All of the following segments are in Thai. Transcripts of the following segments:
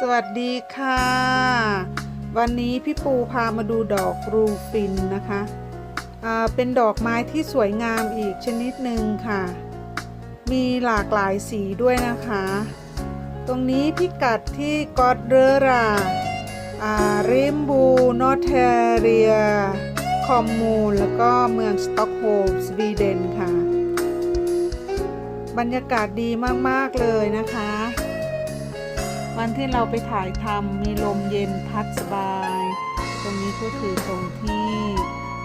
สวัสดีค่ะ วันนี้พี่ปูพามาดูดอกรูฟินนะคะเป็นดอกไม้ที่สวยงามอีกชนิดหนึ่งค่ะ มีหลากหลายสีด้วยนะคะ ตรงนี้พิกัดที่กอดเรอราริมบูนอเทเรีย คอมมูน แล้วก็เมืองสต็อกโฮล์มสวีเดนค่ะ บรรยากาศดีมาก ๆ เลยนะคะ วันที่เราไปถ่ายทำมีลมเย็นพัดสบาย ตรงนี้ก็คือตรงที่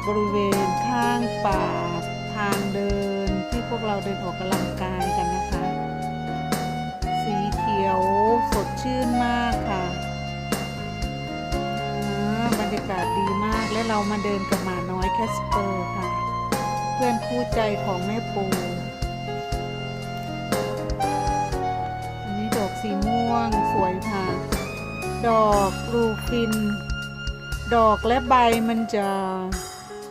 บริเวณข้างป่าทางเดินที่พวกเราเดินออกกำลังกายกันนะคะ สีเขียวสดชื่นมากค่ะบรรยากาศดีมากและเรามาเดินกับหมาน้อยแคสเปอร์ค่ะ เพื่อนคู่ใจของแม่ปู ม่วงสวยค่ะ ดอกรูฟิน ดอกและใบมันจะ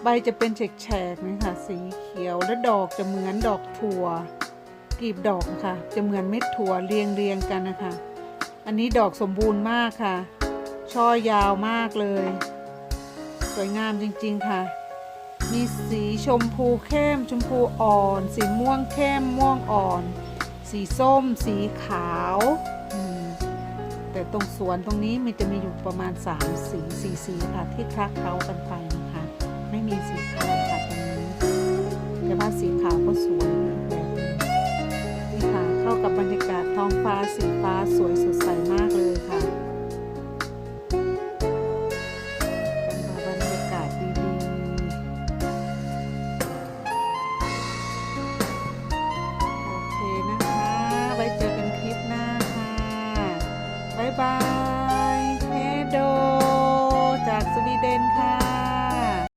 ใบจะเป็นแฉกๆนะคะสีเขียวและดอกจะเหมือนดอกถั่วกลีบดอกนะคะจะเหมือนเม็ดถั่วเรียงเรียงกันนะคะ อันนี้ดอกสมบูรณ์มากค่ะ ช่อยาวมากเลย สวยงามจริงๆค่ะ มีสีชมพูเข้ม ชมพูอ่อน สีม่วงเข้มม่วงอ่อน สีส้ม สีขาว แต่ตรงสวนตรงนี้มันจะมีอยู่ประมาณ 3 สีสีสีค่ะ ที่คลักเคล้ากันไปนะคะ ไม่มีสีขาวค่ะตรงนี้แต่ว่าสีขาวก็สวยแบบนี่ค่ะเข้ากับบรรยากาศท้องฟ้าสีฟ้าสวยสดใสมาก บ๊า